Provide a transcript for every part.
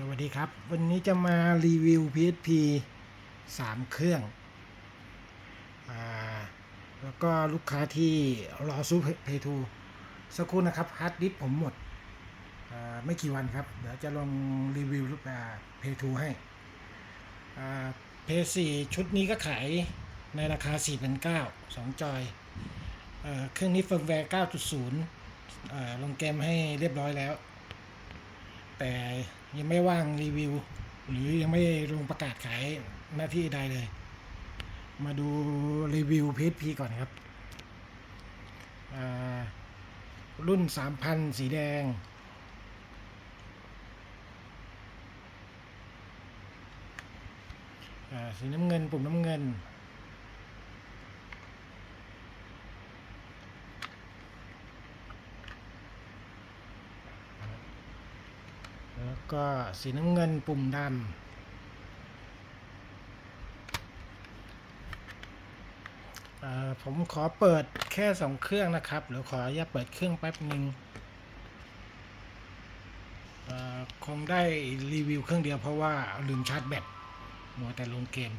สวัสดีครับ วันนี้จะมารีวิว PSP 3 เครื่องอแล้วก็ลูกค้าที่รอซื้อเพย์ทูสักครู่นะครับฮาร์ดดิสผมหมด ไม่กี่วันครับ เดี๋ยวจะลองรีวิวรูปเพย์ทูให้เพย์สี่ชุดนี้ก็ขายในราคา 4,900 2 จอยเออเครื่องนี้เฟิร์มแวร์ 9.0ลงเกมให้เรียบร้อยแล้ว แต่ ยังไม่ว่างรีวิว หรือยังไม่ลงประกาศขายหน้าที่ใดเลย มาดูรีวิว PSP ก่อนครับ รุ่น 3,000 สีแดง สีน้ำเงิน ปุ่มน้ำเงิน แล้วก็สีน้ำเงินปุ่มดำผมขอเปิดแค่สองเครื่องนะครับเดี๋ยวขออนุญาตเปิดเครื่องแป๊บหนึ่งคงได้รีวิวเครื่องเดียวเพราะว่าลืมชาร์จแบตมัวแต่ลงเกม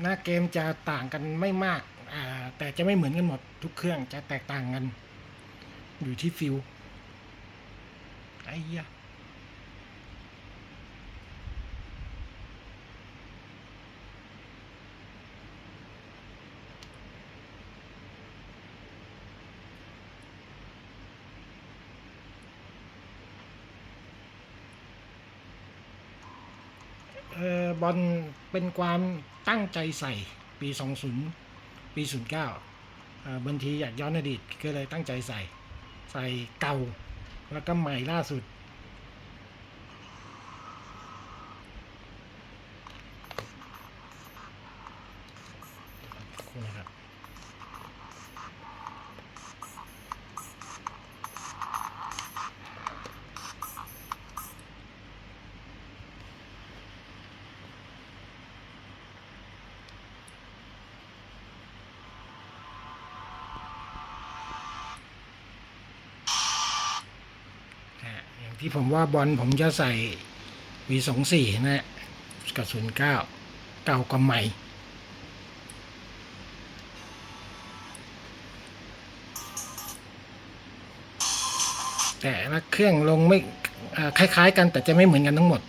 หน้าเกมจะต่างกันไม่มาก แต่จะไม่เหมือนกันหมดทุกเครื่องจะแตกต่างกัน อยู่ที่ฟิล ไอ้ยะเออบอลเป็นความตั้งใจใส่ปี 20 ปี 09เอ่อบางทีอยากย้อนอดีตก็เลยตั้งใจใส่ ใส่เก่า แล้วก็ใหม่ล่าสุด คุณนะครับ ที่ผมว่าบอลผมจะใส่ V สองสี่นะฮะกับศูนย์เก้าเก่ากว่าใหม่แต่ละเครื่องลงไม่คล้ายๆ กันแต่จะไม่เหมือนกันทั้งหมด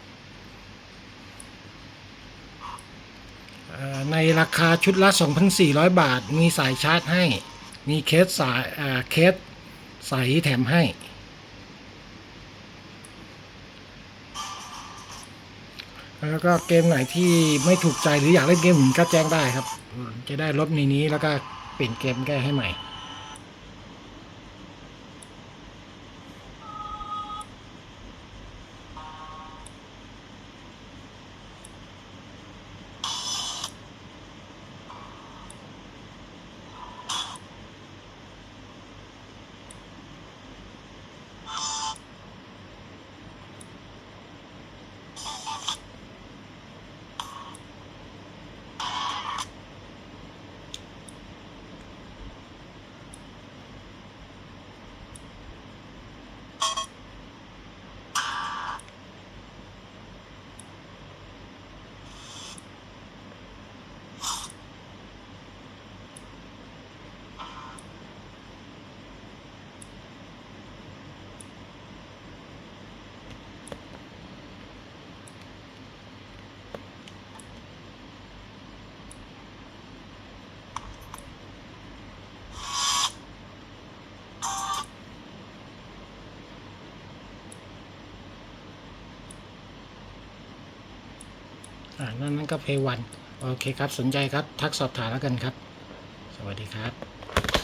ในราคาชุดละ 2,400 บาท มีสายชาร์จให้ มีเคสสายเคสใสแถมให้ แล้วก็เกมไหนที่ไม่ถูกใจหรืออยากเล่นเกมอื่นก็แจ้งได้ครับ จะได้ลบในนี้แล้วก็เปลี่ยนเกมแก้ให้ใหม่ อ่านั่นนั่นก็เพย์วันโอเคครับ สนใจครับ ทักสอบถามแล้วกันครับ สวัสดีครับ